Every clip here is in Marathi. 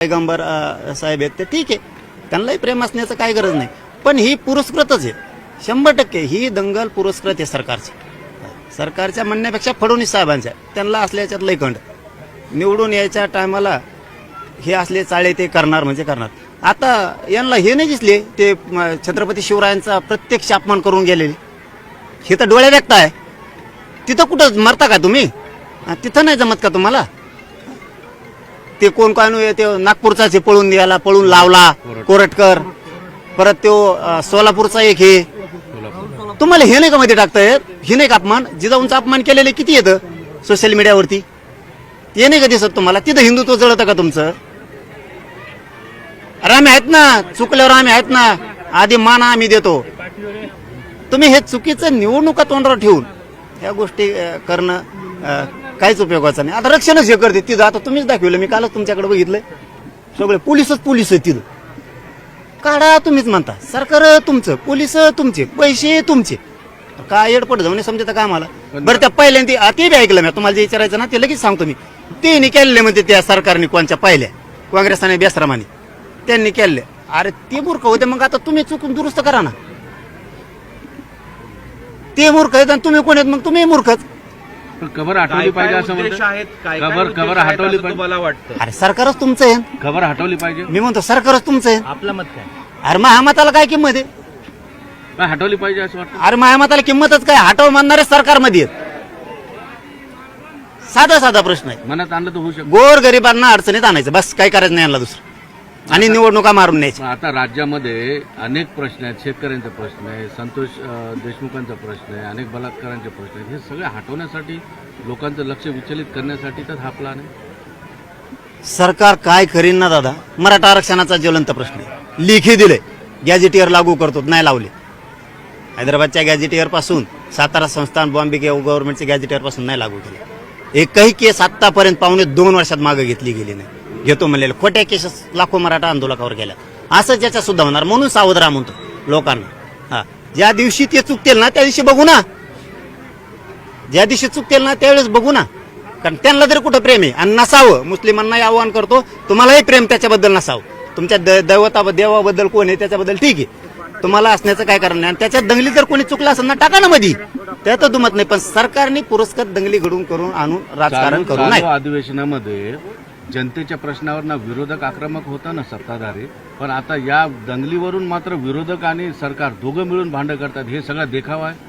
पैगंबर साहेब आहेत ते ठीक आहे. त्यांनाही प्रेम असण्याचं काही गरज नाही. पण ही पुरस्कृतच आहे. शंभर टक्के ही दंगल पुरस्कृत आहे सरकारची. सरकारच्या म्हणण्यापेक्षा फडणवीस साहेबांच्या. त्यांना असल्याच्यात लयखंड निवडून यायच्या टायमाला हे असले चाळे ते करणार म्हणजे करणार. आता यांना हे नाही दिसले ते छत्रपती शिवरायांचा प्रत्यक्ष अपमान करून गेलेले. हे तर डोळे व्यक्त आहे. तिथं कुठं मरता का तुम्ही? तिथं नाही जमत का तुम्हाला? ते कोण काय नु- ते नागपूरचाच पळून द्यायला पळून लावला कोरटकर. परत तो सोलापूरचा एक हे तुम्हाला हे नाही का मध्ये टाकताय हे नाही का अपमान? जिजाऊंचा अपमान केलेले किती येतं सोशल मीडियावरती ते नाही का दिसत तुम्हाला? तिथं हिंदुत्व जळतं का तुमचं? अरे आम्ही आहेत ना? चुकल्यावर आम्ही आहेत ना? आधी मान आम्ही देतो. तुम्ही हे चुकीचं निवडणुका तोंडावर ठेवून या गोष्टी करणं काहीच उपयोगाचा नाही. आता रक्षणच हे करते. तिथं आता तुम्हीच दाखवलं. मी कालच तुमच्याकडे बघितलंय. सगळे पोलिसच पोलीस आहे तिथं. काढा तुम्हीच म्हणता. सरकार तुमचं पोलीस तुमचे पैसे तुमचे. काय एडपट जाऊन समजत का आम्हाला? बरं त्या पहिल्यांदा आ, ते बी ऐकलं मी. तुम्हाला जे विचारायचं ना ते लगेच सांगतो मी. त्यांनी केलेले म्हणते त्या सरकारने कोणच्या पहिल्या. काँग्रेसाने बेसरामाने. त्यांनी केले अरे ते मूर्ख होते. मग आता तुम्ही चुकून दुरुस्त करा ना. ते मूर्ख आहेत आणि तुम्ही कोण आहेत? मग तुम्ही मूर्खच पण कबर हटवली पाहिजे असं उद्देश म्हणतात? आहेत? काय काय कबर उद्देश कबर आहेत हटवली असं पाहिजे. तुम्हाला वाटतं? अरे सरकारच तुमचं आहे कबर हटवली पाहिजे. मी म्हणतो सरकारच तुमचं आहे. आपलं मत काय? अरे महामताला काय किंमत आहे? काय हटवली पाहिजे असं वाटतं. अरे महामताला किंमतच काय? हटव म्हणणारे सरकारमध्ये आहेत. साधा साधा प्रश्न आहे. मनात आणलं तर होऊ शकतं. गोर गरिबांना अडचणीत आणायचं. बस काही करायचं नाही यांना दुसरं. आणि निवडणुका मारून न्यायच्या. आता राज्यामध्ये अनेक प्रश्न आहेत. शेतकऱ्यांचे प्रश्न आहे संतोष देशमुखांचा प्रश्न आहे अनेक बलात्कारांचे प्रश्न आहेत. हे सगळे हटवण्यासाठी लोकांचं लक्ष विचलित करण्यासाठी तर हा प्लान आहे. सरकार काय करीन ना दादा? मराठा आरक्षणाचा ज्वलंत प्रश्न आहे. लेखी दिले. गॅजेटियर लागू करतो नाही लावले. हैदराबादच्या गॅजेटियरपासून सातारा संस्थान बॉम्बे गव्हर्नमेंटच्या गॅजेटियरपासून नाही लागू केले. एकही केस आतापर्यंत पावणे दोन वर्षात मागे घेतली गेली नाही. घेतो म्हणलेलं. खोट्या केसेस लाखो मराठा आंदोलकावर गेल्या असं ज्याच्या सुद्धा होणार. म्हणून सावध राहा म्हणतो लोकांना. हा. ज्या दिवशी ते चुकतील ना त्या दिवशी बघू ना. ज्या दिवशी चुकतील ना त्यावेळेस बघू ना. कारण त्यांना तरी कुठं प्रेम आहे? आणि नसावं. मुस्लिमांनाही आव्हान करतो. तुम्हालाही प्रेम त्याच्याबद्दल नसावं. तुमच्या द- दैवता देवाबद्दल कोण आहे त्याच्याबद्दल ठीक आहे. तुम्हाला असण्याचं काय कारण नाही. आणि त्याच्यात दंगली जर कोणी चुकला असेल ना टाका ना मधी. त्यात दुमत नाही. पण सरकारने पुरस्कार दंगली घडून करून आणून राजकारण चालू करू चालू नाही अधिवेशनामध्ये जनतेच्या प्रश्नावर ना विरोधक आक्रमक होता ना सत्ताधारी. पण आता या दंगलीवरून मात्र विरोधक आणि सरकार दोघं मिळून भांडण करतात हे सगळं देखावा आहे.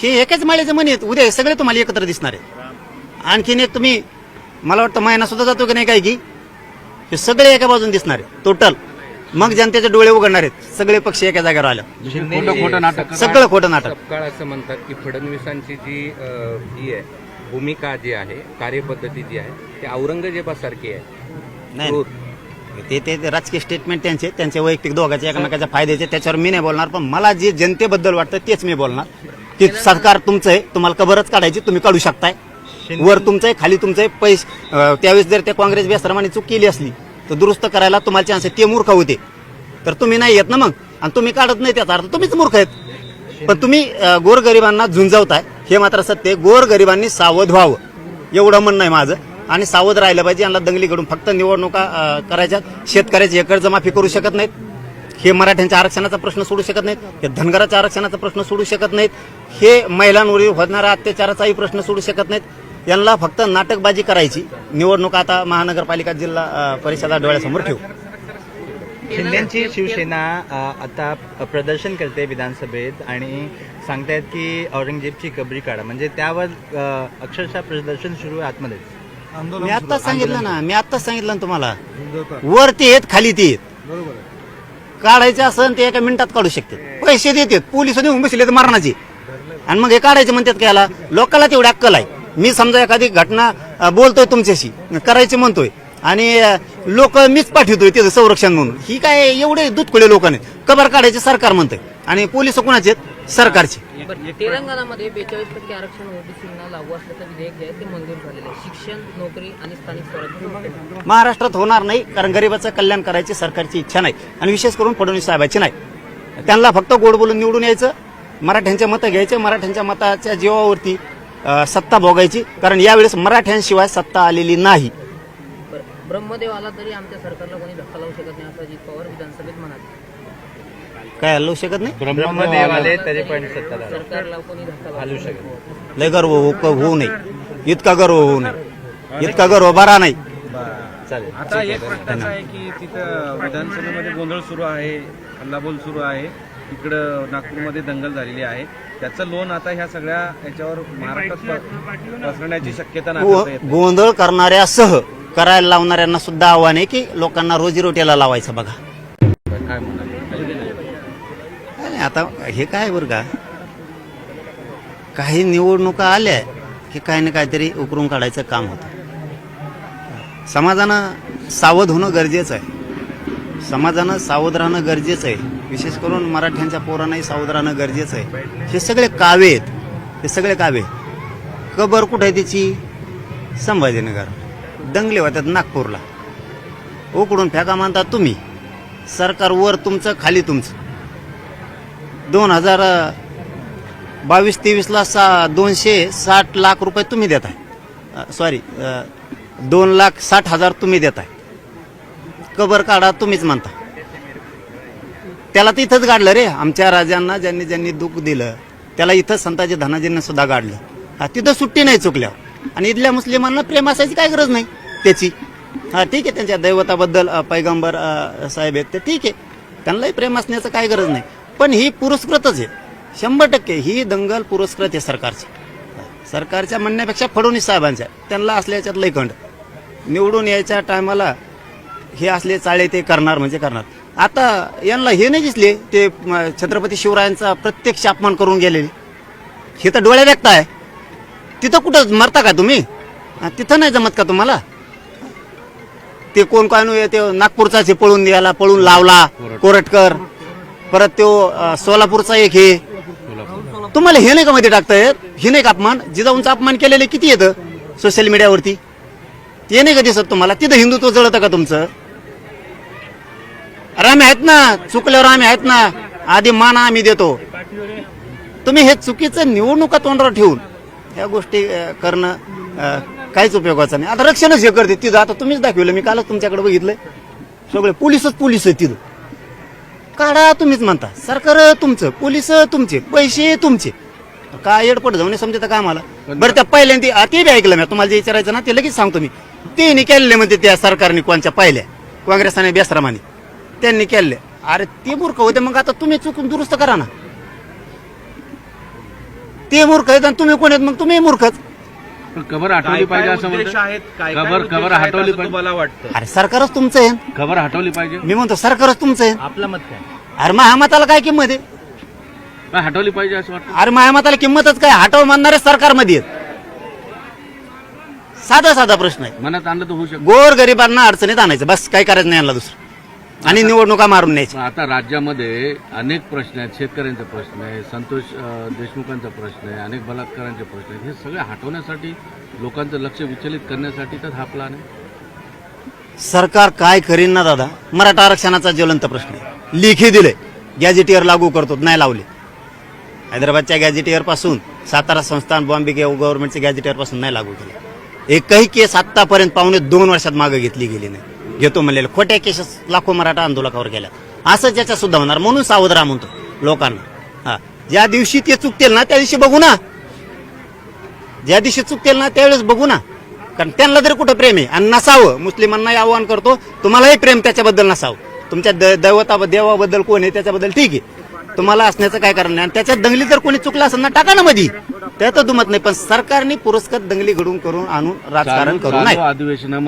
हे एकाच माळेचं म्हणे आहेत. उद्या हे सगळे तुम्हाला एकत्र दिसणार आहे. आणखीन एक तुम्ही मला वाटतं महिना सुद्धा जातो की नाही काय की? हे सगळे एका बाजून दिसणार आहे. टोटल मग जनतेचे डोळे उघडणार आहेत. सगळे पक्ष एका जागेवर आलं. खोटं खोटं नाटक. सगळं खोटं नाटक. सपकाळ असं म्हणतात की फडणवीसांची जी ही आहे भूमिका जी आहे कार्यपद्धती जी आहे ती औरंगजेबासारखी आहे. नाही क्रूर. ते ते ते राजकीय स्टेटमेंट त्यांचे त्यांचे वैयक्तिक दोघांचे एकमेकाच्या फायद्याचे त्याच्यावर मी नाही बोलणार पण मला जे जनतेबद्दल वाटतं तेच मी बोलणार. की सरकार तुमचं आहे तुम्हाला कबरच काढायची तुम्ही काढू शकताय. वर तुमचं आहे खाली तुमचं आहे पैसे अं, त्यावेळेस जर त्या काँग्रेस बेसरमाने चूक केली असली तर दुरुस्त करायला तुम्हाला चान्स आहे ते मूर्ख होते. तर तुम्ही नाही येत ना मग? आणि तुम्ही काढत नाही त्याचा अर्थ तुम्हीच मूर्ख आहेत. पण तुम्ही अं, गोरगरिबांना झुंजवताय. हे मात्र सत्य गोर गोरगरिबांनी सावध व्हावं. एवढं म्हणणं आहे माझं. आणि सावध राहिलं पाहिजे यांना दंगली घडून फक्त निवडणुका करायच्या शेतकऱ्याची कर्जमाफी करू शकत नाहीत. हे मराठ्यांच्या आरक्षणाचा प्रश्न सोडू शकत नाहीत. हे धनगराच्या आरक्षणाचा प्रश्न सोडू शकत नाहीत. हे महिलांवरील होणारा अत्याचाराचाही प्रश्न सोडू शकत नाहीत. यांना फक्त नाटकबाजी करायची. निवडणूक आता महानगरपालिका जिल्हा परिषदा डोळ्यासमोर ठेवू. शिंदेची शिवसेना आता प्रदर्शन करते विधानसभेत आणि सांगतायत की औरंगजेबची कबरी काढा. म्हणजे त्यावर अक्षरशः प्रदर्शन सुरू आहे आतमध्ये मी आत्ताच सांगितलं ना मी आत्ताच सांगितलं ना तुम्हाला. वर ते येत खाली ते येत काढायचे असेल ते एका मिनिटात काढू शकते. पैसे देतात पोलीस नेऊन बसले तर मारणाचे. आणि मग हे काढायचे म्हणतात का याला लोकांना तेवढी अक्कल आहे. मी समजा एखादी घटना बोलतोय तुमच्याशी करायची म्हणतोय. आणि लोक मीच पाठवतोय त्याचं संरक्षण म्हणून. ही काय एवढे दुधखुळे लोक नाहीत. कबर काढायचे सरकार म्हणतंय. आणि पोलीस कोणाचे आहेत? सरकारचे. बरं, तेलंगणामध्ये बेचाळीस टक्के आरक्षण ओबीसींना लागू असल्याचं विधेयक जे आहे ते मंजूर झालेलं आहे. शिक्षण नोकरी आणि स्थानिक स्वराज्य महाराष्ट्रात होणार नाही कारण गरिबाचं कल्याण करायची सरकारची इच्छा नाही आणि विशेष करून फडणवीस साहेबांची नाही. त्यांना फक्त गोड बोलून निवडून यायचं मराठ्यांचे मतं घ्यायचे मराठ्यांच्या मताच्या जीवावरती सत्ता भोगायची कारण यावेळेस मराठ्यांशिवाय सत्ता आलेली नाही. बरं, ब्रह्मदेव आला तरी आमच्या सरकारला कोणी धक्का लावू शकत नाही असं अजित पवार विधानसभेत म्हणाले. काय हलवू शकत नाही? ब्रह्मदेव आले तरी पण सत्ताधारी सरकारला कोणी धक्का हलू लावू शकत नाही. लय गर्व होऊ होऊ नये. इतका गर्व होऊ नये. इतका गर्व बरा नाही. चालेल. आता एक प्रश्न असा आहे की तिथं विधानसभेमध्ये गोंधळ सुरू आहे हल्लाबोल सुरू आहे. इकडं नागपूरमध्ये दंगल झालेली आहे. त्याचं लोन आता ह्या सगळ्या याच्यावर महाराष्ट्रात पसरण्याची शक्यता गो- गोंधळ करणाऱ्यासह करायला लावणाऱ्यांना सुद्धा आव्हान आहे की लोकांना रोजीरोटीला लावायचं बघा काय म्हणाले नाही, आता हे काय बरं का? काही निवडणुका आल्या की काही ना काहीतरी उकरून काढायचं काम होतं. समाजानं सावध होणं गरजेचं आहे. समाजानं सावध राहणं गरजेचं आहे. विशेष करून मराठ्यांच्या पोरांनाही सावध राहणं गरजेचं आहे. हे सगळे कावे आहेत. हे सगळे कावे कबर कुठे आहे त्याची संभाजीनगर. दंगले होतात नागपूरला. उकडून फेका मानतात तुम्ही. सरकार वर तुमचं खाली तुमचं. दोन हजार बावीस तेवीसला सा दोनशे साठ लाख रुपये तुम्ही देत आहे सॉरी दोन लाख साठ हजार तुम्ही देत आहे कबर काढा तुम्हीच म्हणता. त्याला तिथंच इथंच गाडलं रे आमच्या राजांना ज्यांनी ज्यांनी दुःख दिलं त्याला इथं संताजी धनाजींना सुद्धा गाडलं. हा तिथं सुट्टी नाही चुकल्यावर आणि इथल्या मुस्लिमांना प्रेम असायची काय गरज नाही त्याची. हा ठीक आहे त्यांच्या दैवताबद्दल पैगंबर साहेब आहेत ते ठीक आहे. त्यांनाही प्रेम असण्याचं काय गरज नाही. पण ही पुरस्कृतच आहे. शंभर टक्के ही दंगल पुरस्कृत आहे सरकारची. सरकारच्या म्हणण्यापेक्षा फडणवीस साहेबांच्या. त्यांना असल्याच्यात लय खंड. निवडून यायच्या टायमाला हे असले चाळे ते करणार म्हणजे करणार. आता यांना हे नाही दिसले ते छत्रपती शिवरायांचा प्रत्यक्ष अपमान करून गेलेले. हे तर डोळ्या व्यक्त आहे. तिथं कुठं मरता का तुम्ही? तिथं नाही जमत का तुम्हाला? ते कोण काय ते नागपूरचा पळून द्यायला पळून लावला कोरटकर. परत तो सोलापूरचा एक हे. तुम्हाला हे नाही का मध्ये टाकतायत हे नाही का अपमान? जिजाऊंचा अपमान केलेले किती येतं सोशल मीडियावरती ते नाही का दिसत तुम्हाला? तिथं हिंदुत्व जळतं का तुमचं? अरे आम्ही आहेत ना चुकल्यावर आम्ही आहेत ना आधी मान आम्ही देतो. तुम्ही हे चुकीचं निवडणुका तोंडावर ठेवून? ह्या गोष्टी करणं काहीच उपयोगाचं नाही. आता रक्षणच हे करते. तिथं आता तुम्हीच दाखवलं. मी कालच तुमच्याकडे बघितलंय. सगळे पोलिसच पोलीस आहे तिथं. काढा तुम्हीच म्हणता. सरकार तुमचं पोलीस तुमचे पैसे तुमचे. काय एडपट जाऊन समजतं का आम्हाला? बरं त्या पहिल्यांदा ते बी ऐकलं मी. तुम्हाला जे विचारायचं ना ते लगेच सांगतो मी. ते नाही केलेले म्हणते त्या सरकारने कोणच्या पाहिल्या. काँग्रेसाने बेसरामाने. त्यांनी केले अरे ते मूर्ख होते. मग आता तुम्ही चुकून दुरुस्त करा ना. ते मूर्ख आहेत आणि तुम्ही कोण आहेत? मग तुम्ही मूर्खच कबर हटवली पाहिजे असं आहेत? काय काय उद्देश कबर आहेत हटवली असं पाहिजे. तुम्हाला वाटतं? अरे सरकारच तुमचं आहे. कबर हटवली पाहिजे. मी म्हणतो सरकारच तुमचं आहे. आपलं मत काय? अरे महामताला काय किंमत आहे? काय हटवली पाहिजे असं वाटतं. अरे महामताला किंमतच काय? हटव म्हणणारे सरकारमध्ये आहेत. साधा साधा प्रश्न आहे. मनात आणलं तर होऊ शकतं. गोर गरिबांना अडचणीत आणायचं. बस काय करायचं नाही यांना दुसरं. आणि निवडणुका मारून न्यायच्या पण आता राज्यामध्ये अनेक प्रश्न आहेत. शेतकऱ्यांचे प्रश्न आहे संतोष देशमुखांचा प्रश्न आहे अनेक बलात्कारांचे प्रश्न आहेत. हे सगळे हटवण्यासाठी लोकांचं लक्ष विचलित करण्यासाठी तर हा प्लान आहे. सरकार काय करीन ना दादा? मराठा आरक्षणाचा ज्वलंत प्रश्न आहे. लेखी दिले गॅजेटियर लागू करतो नाही लावले. हैदराबादच्या गॅजेटियरपासून सातारा संस्थान बॉम्बे गव्हर्नमेंटच्या गॅजेटियरपासून नाही लागू केले. एकही केस आतापर्यंत पावणे दोन वर्षात मागे घेतली गेली नाही. घेतो म्हणलेलं. खोट्या केसेस लाखो मराठा आंदोलकावर गेल्या. असं ज्याच्या सुद्धा होणार म्हणून सावध राहा म्हणतो लोकांना. हा. ज्या दिवशी ते चुकतील ना त्या दिवशी बघू ना. ज्या दिवशी चुकतील ना त्यावेळेस बघू ना. कारण त्यांना तरी कुठं प्रेम आहे? आणि नसावं. मुस्लिमांनाही आव्हान करतो तुम्हालाही प्रेम त्याच्याबद्दल नसावं. तुमच्या द- दैवता देवाबद्दल कोण आहे त्याच्याबद्दल ठीक आहे. तुम्हाला असण्याचं काय कारण नाही. आणि त्याच्यात दंगली जर कोणी चुकला असेल ना टाका ना मधी. त्यात दुमत नाही. पण सरकारने पुरस्कार दंगली घडून करून आणून राजकारण करू नये. चालू अधिवेशनामध्ये